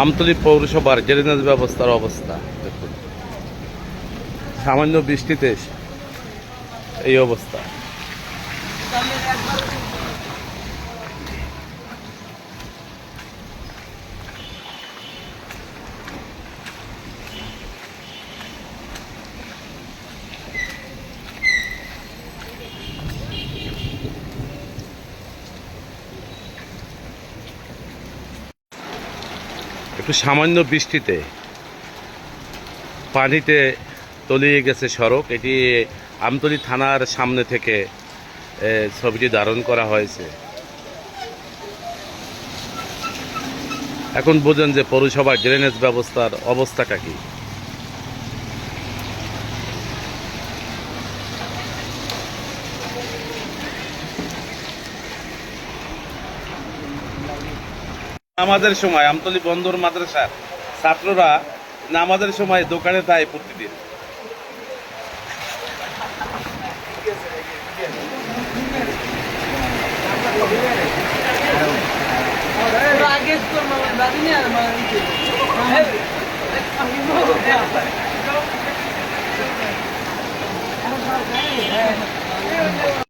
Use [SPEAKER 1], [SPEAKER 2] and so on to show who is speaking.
[SPEAKER 1] আমতলী পৌরসভার ড্রেনেজ ব্যবস্থার অবস্থা দেখুন। সামান্য বৃষ্টিতে এই অবস্থা। একটু সামান্য বৃষ্টিতে পানিতে তলিয়ে গেছে সড়ক। এটি আমতলি থানার সামনে থেকে ছবিটি ধারণ করা হয়েছে। এখন বোঝেন যে পৌরসভার ড্রেনেজ ব্যবস্থার অবস্থাটা কি। আমাদের সময় আমতলি বন্দর মাদ্রাসার ছাত্ররা নামাজের সময় দোকানে যায় প্রতিদিন।
[SPEAKER 2] आगे